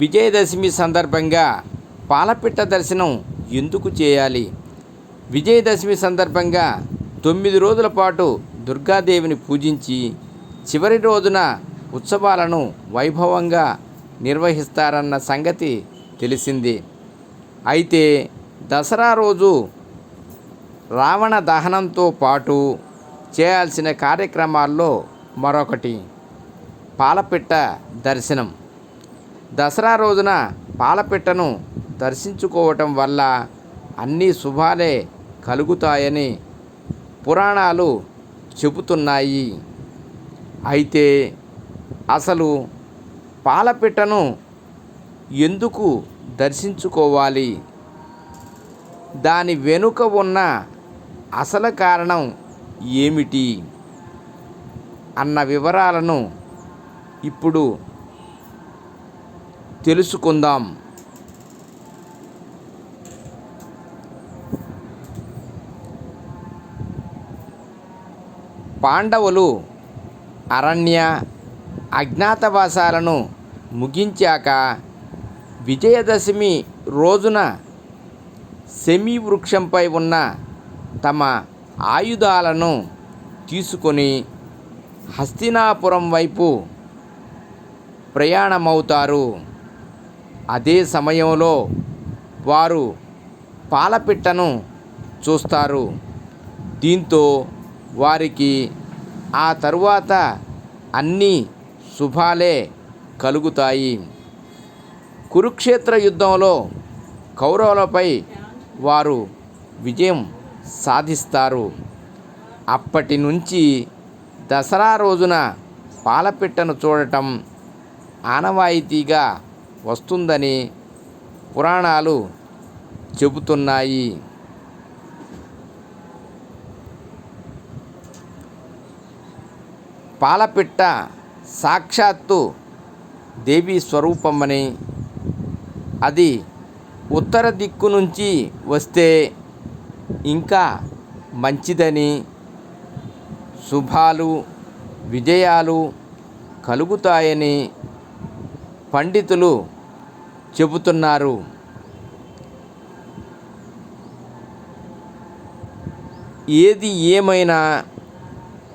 విజయదశమి సందర్భంగా పాలపిట్ట దర్శనం ఎందుకు చేయాలి? విజయదశమి సందర్భంగా తొమ్మిది రోజుల పాటు దుర్గాదేవిని పూజించి చివరి రోజున ఉత్సవాలను వైభవంగా నిర్వహిస్తారన్న సంగతి తెలిసింది. అయితే దసరా రోజు రావణ దహనంతో పాటు చేయాల్సిన కార్యక్రమాల్లో మరొకటి పాలపిట్ట దర్శనం. దసరా రోజున పాలపిట్టను దర్శించుకోవటం వల్ల అన్ని శుభాలే కలుగుతాయని పురాణాలు చెబుతున్నాయి. అయితే అసలు పాలపిట్టను ఎందుకు దర్శించుకోవాలి? దాని వెనుక ఉన్న అసలు కారణం ఏమిటి? అన్న వివరాలను ఇప్పుడు తెలుసుకుందాం. పాండవులు అరణ్య అజ్ఞాతవాసాలను ముగించాక విజయదశమి రోజున సెమీ వృక్షంపై ఉన్న తమ ఆయుధాలను తీసుకొని హస్తినాపురం వైపు ప్రయాణమవుతారు. అదే సమయంలో వారు పాలపిట్టను చూస్తారు. దీంతో వారికి ఆ తరువాత అన్ని శుభాలే కలుగుతాయి. కురుక్షేత్ర యుద్ధంలో కౌరవులపై వారు విజయం సాధిస్తారు. అప్పటి నుంచి దసరా రోజున పాలపిట్టను చూడటం ఆనవాయితీగా వస్తుందని పురాణాలు చెబుతున్నాయి. పాలపిట్ట సాక్షాత్తు దేవి స్వరూపమని. అది ఉత్తర దిక్కు నుంచి వస్తే ఇంకా మంచిదని. శుభాలు విజయాలు కలుగుతాయని పండితులు చెబుతున్నారు. ఏది ఏమైనా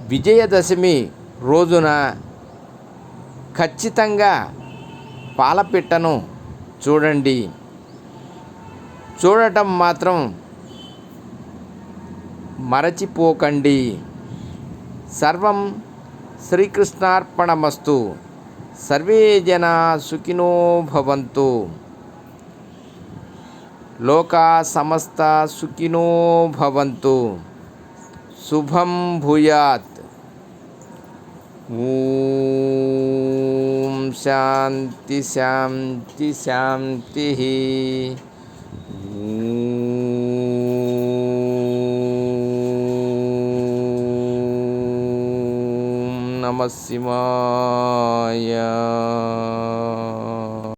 విజయదశమి రోజున ఖచ్చితంగా పాలపిట్టను. చూడండి. చూడటం మాత్రం మరచిపోకండి. సర్వం శ్రీకృష్ణార్పణమస్తు. सर्वे जना सुखिनो भवन्तु। लोका समस्ता सुखिनो भवन्तु। शुभम भूयात्। ॐ शांति शांति शांति நம சிவாய